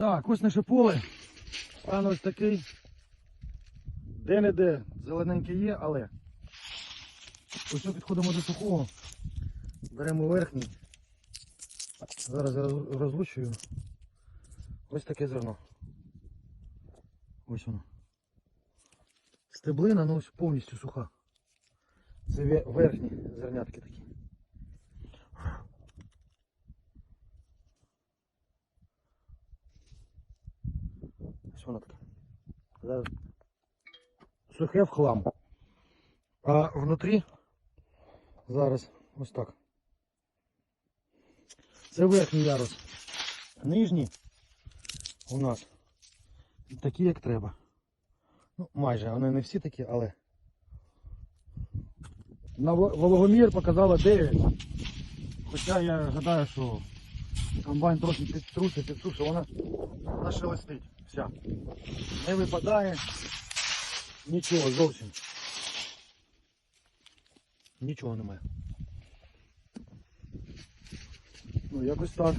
Так, ось наше поле. Стан ось такий. Де-не-де зелененьке є, але ось ми підходимо до сухого. Беремо верхній. Зараз я розлучую. Ось таке зерно. Ось воно. Стеблина, ну ось повністю суха. Це верхні зернятки такі. Ось воно таке. Зараз сухе в хлам. А внутрі зараз ось так. Це верхній ярус. Нижній у нас такі, як треба. Ну, майже, вони не всі такі, але. На вологомір показала 9. Хоча я гадаю, що комбайн трохи підтрусить, підсушить, вона, нашелестить. Вся. Не випадає. Нічого зовсім. Нічого немає. Ну, якось так.